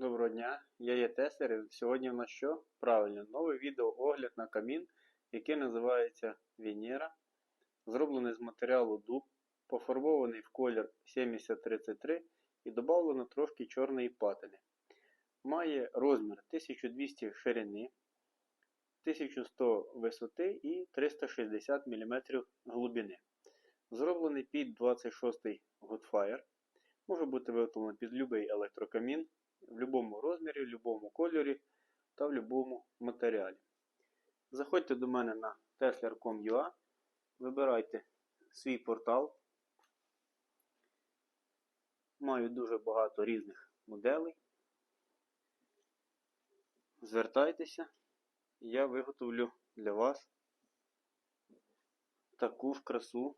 Доброго дня, я є Тесер. і Сьогодні в нас що? Правильно, новий відеоогляд на камін, який називається Венера. Зроблений з матеріалу дуб, пофарбований в колір 7033 і додавлено трошки чорної патини. Має розмір 1200 ширини, 1100 висоти і 360 мм глибини. Зроблений під 26 Godfire. Може бути виготовлений під будь-який електрокамін в будь-якому розмірі, в будь-якому кольорі та в будь-якому матеріалі. Заходьте до мене на tesla.com.ua, вибирайте свій портал. Маю дуже багато різних моделей. Звертайтеся, я виготовлю для вас таку ж красу